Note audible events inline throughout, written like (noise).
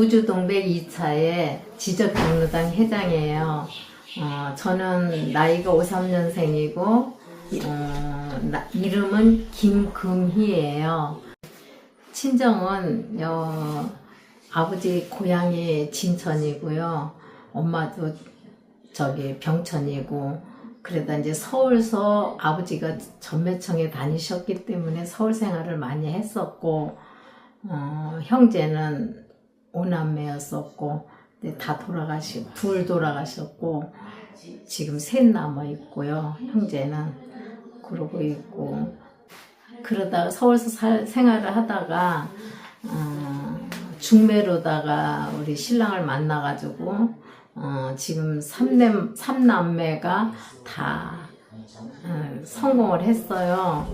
우주동백 2차의 지적경로당 회장이에요. 어, 저는 나이가 53년생이고, 어, 나- 이름은 김금희예요. 친정은 어, 아버지 고향이 진천이고요. 엄마도 저기 병천이고 그러다 이제 서울서 아버지가 전매청에 다니셨기 때문에 서울 생활을 많이 했었고 어, 형제는 오남매였었고 다 돌아가시고 둘 돌아가셨고 지금 셋 남아 있고요. 형제는 그러고 있고 그러다가 서울서 살, 생활을 하다가 어, 중매로다가 우리 신랑을 만나가지고 어, 지금 삼남 삼남매가 다 어, 성공을 했어요.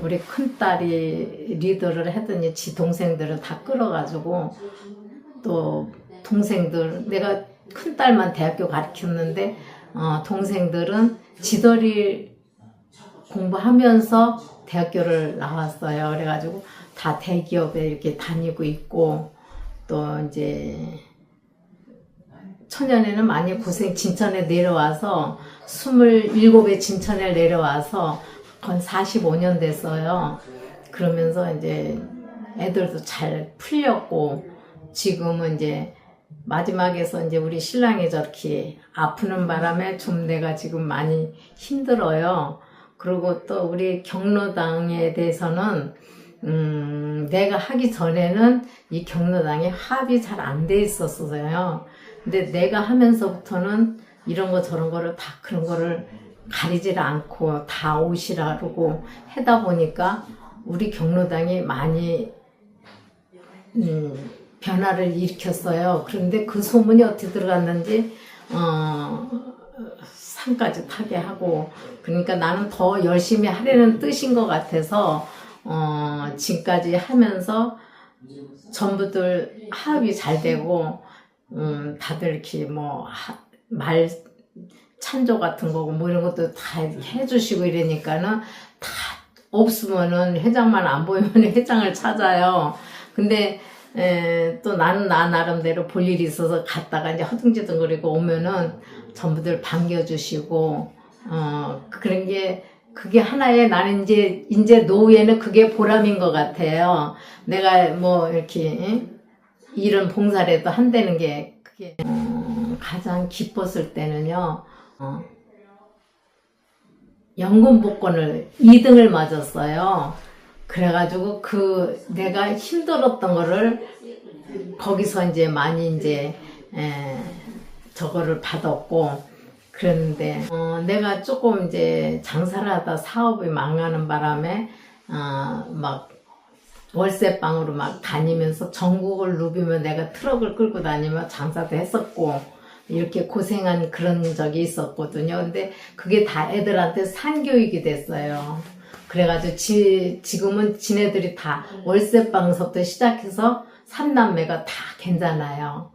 우리 큰 딸이 리더를 했더니 지 동생들은 다 끌어가지고 또 동생들 내가 큰 딸만 대학교 가르쳤는데 어, 동생들은 지더리 공부하면서 대학교를 나왔어요. 그래가지고 다 대기업에 이렇게 다니고 있고 또 이제 초년에는 많이 고생 진천에 내려와서 27에 진천에 내려와서 건 45년 됐어요. 그러면서 이제 애들도 잘 풀렸고 지금은 이제 마지막에서 이제 우리 신랑이 저렇게 아프는 바람에 좀 내가 지금 많이 힘들어요. 그리고 또 우리 경로당에 대해서는 음, 내가 하기 전에는 이 경로당이 합이 잘 안 돼 있었어요. 근데 내가 하면서부터는 이런 거 저런 거를 다 그런 거를 가리질 않고 다 오시라 그러고 하다 보니까 우리 경로당이 많이 음, 변화를 일으켰어요. 그런데 그 소문이 어떻게 들어갔는지 어, 산까지 타게 하고 그러니까 나는 더 열심히 하려는 뜻인 것 같아서 어, 지금까지 하면서 전부들 합이 잘 되고 음, 다들 이렇게 뭐말 찬조 같은 거고 뭐 이런 것도 다 해주시고 이러니까는 다 없으면은 회장만 안 보이면 (laughs) 회장을 찾아요. 근데 에, 또 나는 나 나름대로 볼 일이 있어서 갔다가 이제 허둥지둥거리고 오면은 전부들 반겨주시고 어 그런 게 그게 하나의 나는 이제 이제 노후에는 그게 보람인 것 같아요. 내가 뭐 이렇게 응? 이런 봉사라도 한다는 게 그게 어, 가장 기뻤을 때는요. 어, 연금 복권을 2등을 맞았어요. 그래가지고 그 내가 힘들었던 거를 거기서 이제 많이 이제 에, 저거를 받았고 그랬는데 어, 내가 조금 이제 장사를 하다 사업이 망하는 바람에 어, 막 월세방으로 막 다니면서 전국을 누비면 내가 트럭을 끌고 다니며 장사도 했었고 이렇게 고생한 그런 적이 있었거든요. 근데 그게 다 애들한테 산교육이 됐어요. 그래가지고 지, 지금은 지네들이 다 월세 방서부터 시작해서 삼남매가 다 괜찮아요.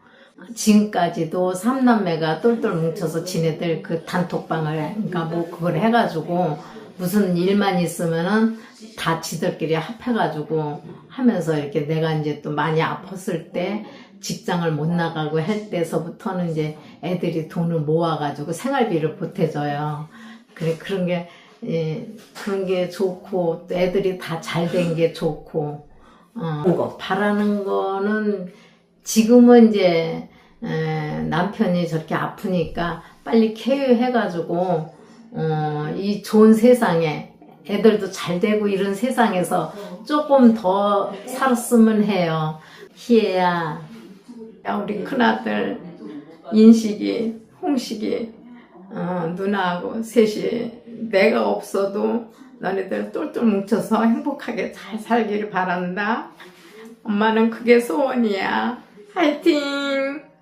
지금까지도 삼남매가 똘똘 뭉쳐서 지네들 그 단톡방을 그러니까 뭐 그걸 해가지고 무슨 일만 있으면은 다 지들끼리 합해가지고 하면서 이렇게 내가 이제 또 많이 아팠을 때 직장을 못 나가고 할 때서부터는 이제 애들이 돈을 모아가지고 생활비를 보태줘요. 그래 그런 게 예, 그런 게 좋고 또 애들이 다 잘 된 게 좋고 어, 바라는 거는 지금은 이제 에, 남편이 저렇게 아프니까 빨리 쾌유해가지고 어, 이 좋은 세상에 애들도 잘 되고 이런 세상에서 조금 더 살았으면 해요. 희애야, 야, 우리 큰아들 인식이, 홍식이 어, 누나하고 셋이 내가 없어도 너네들 똘똘 뭉쳐서 행복하게 잘 살기를 바란다. 엄마는 그게 소원이야. 화이팅!